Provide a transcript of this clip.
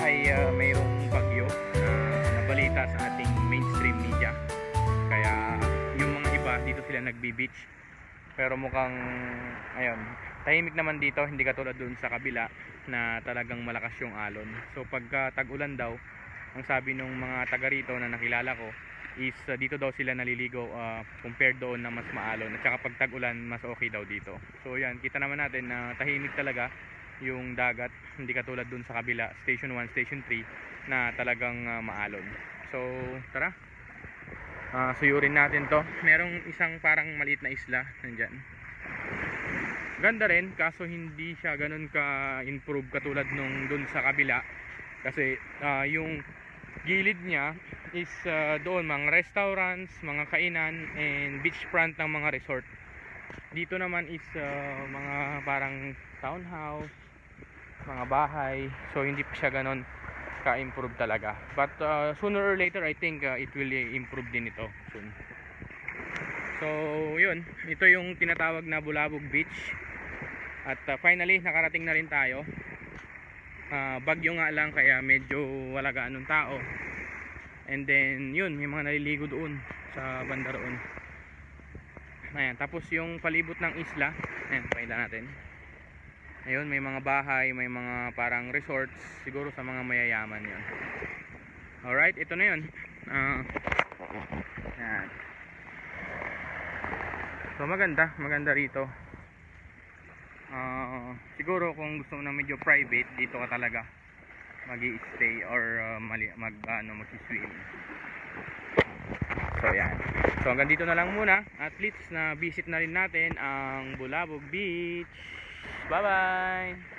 ay ah, mayroong bagyo na nabalita sa ating mainstream media. Kaya yung mga iba dito sila nagbi-beach. Pero mukhang ayun, tahimik naman dito, hindi katulad dun sa kabila na talagang malakas yung alon. So pagka tag-ulan daw, ang sabi ng mga taga rito na nakilala ko is ah, dito daw sila naliligo ah, compared doon na mas maalon. At saka pag tag-ulan, mas okay daw dito. So yan, kita naman natin na tahimik talaga yung dagat, hindi katulad dun sa kabila, station 1, station 3 na talagang ah, maalon. So, tara. Ah, suyurin natin to. Merong isang parang maliit na isla nandyan. Ganda rin, kaso hindi siya ganun ka-improve katulad nung dun sa kabila. Kasi ah, yung gilid niya is ah, doon mga restaurants, mga kainan, and beachfront ng mga resort. Dito naman is ah, mga parang townhouse, mga bahay. So hindi pa siya ganun ka-improve talaga. But uh, sooner or later I think uh, it will improve din ito soon. So yun, ito yung tinatawag na Bulabog Beach. At uh, finally nakarating na rin tayo. Ah, bagyo nga lang kaya medyo wala gaanong tao. And then yun, may mga naliligo doon sa banda roon. Ayan, tapos yung palibot ng isla, ayan, pakita natin. Ayun, may mga bahay, may mga parang resorts, siguro sa mga mayayaman yun. Alright, ito na yun. Yan. So maganda, maganda rito. Ah, siguro kung gusto mo na medyo private, dito ka talaga mag stay or mali, mag, ano, mag-swim. So yan. So hanggang dito na lang muna. At least na visit na rin natin ang Bulabog Beach. Bye bye.